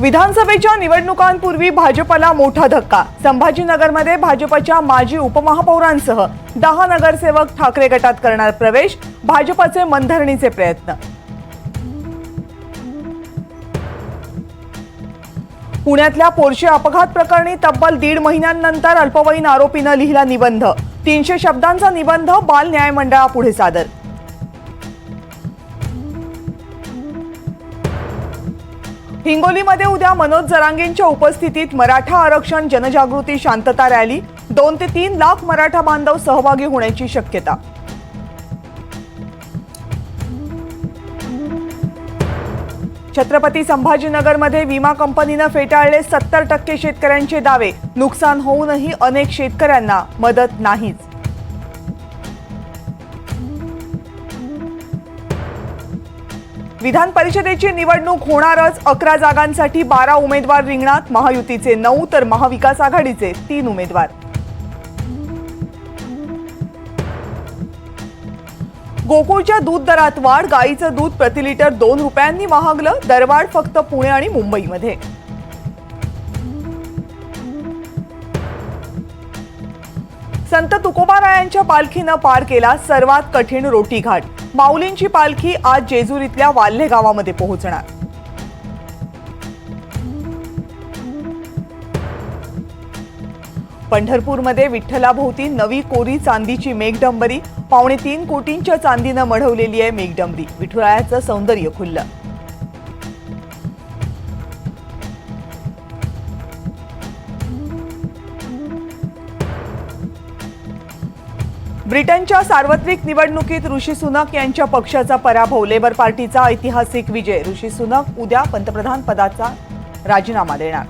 विधानसभेच्या निवडणुकांपूर्वी भाजपला मोठा धक्का. संभाजीनगरमध्ये भाजपच्या माजी उपमहापौरांसह दहा नगरसेवक ठाकरे गटात करणार प्रवेश भाजपचे मनधरणीचे प्रयत्न. पुण्यातल्या पोरशे अपघात प्रकरणी तब्बल दीड महिन्यांनंतर अल्पवयीन आरोपीनं लिहिला निबंध. तीनशे शब्दांचा निबंध बाल न्यायमंडळापुढे सादर. हिंगोलीमध्ये उद्या मनोज जरांगेंच्या उपस्थितीत मराठा आरक्षण जनजागृती शांतता रॅली दोन ते तीन लाख मराठा बांधव सहभागी होण्याची शक्यता. छत्रपती संभाजीनगरमध्ये विमा कंपनीनं फेटाळले सत्तर टक्के शेतकऱ्यांचे दावे. नुकसान होऊनही अनेक शेतकऱ्यांना मदत नाहीच. विधान परिषदेची निवडणूक होणारच अकरा जागांसाठी बारा उमेदवार रिंगणात. महायुतीचे नऊ तर महाविकास आघाडीचे तीन उमेदवार. गोकुळच्या दूध दरात वाढ गाईचं दूध प्रति लिटर दोन रुपयांनी महागलं दरवाढ फक्त पुणे आणि मुंबईमध्ये. संत तुकोबारायांच्या पालखीनं पार केला सर्वात कठीण रोटी घाट. माऊलींची पालखी आज जेजुरीतल्या वाल्हे गावामध्ये पोहोचणार. पंढरपूरमध्ये विठ्ठलाभोवती नवी कोरी चांदीची मेघडंबरी पावणे तीन कोटींच्या चांदीनं मढवलेली आहे मेघडंबरी. विठुरायाचं सौंदर्य खुललं. ब्रिटनच्या सार्वत्रिक निवडणुकीत ऋषी सुनक यांच्या पक्षाचा पराभव लेबर पार्टीचा ऐतिहासिक विजय. ऋषी सुनक उद्या पंतप्रधान पदाचा राजीनामा देणार.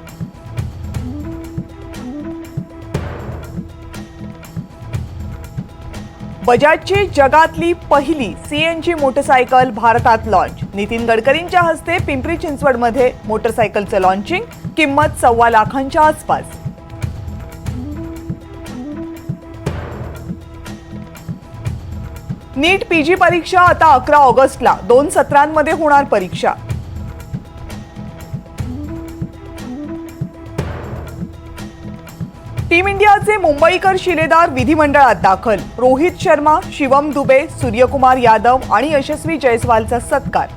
बजाजची जगातली पहिली सीएनजी मोटरसायकल भारतात लॉन्च नितीन गडकरींच्या हस्ते पिंपरी चिंचवडमध्ये मोटरसायकलचं लॉन्चिंग किंमत सव्वा लाखांच्या आसपास. नीट पीजी परीक्षा आता अकरा ऑगस्टला. दोन सत्रांमध्ये होणार परीक्षा. टीम इंडियाचे मुंबईकर शिलेदार विधिमंडळात दाखल. रोहित शर्मा शिवम दुबे सूर्यकुमार यादव आणि यशस्वी जयस्वालचा सत्कार.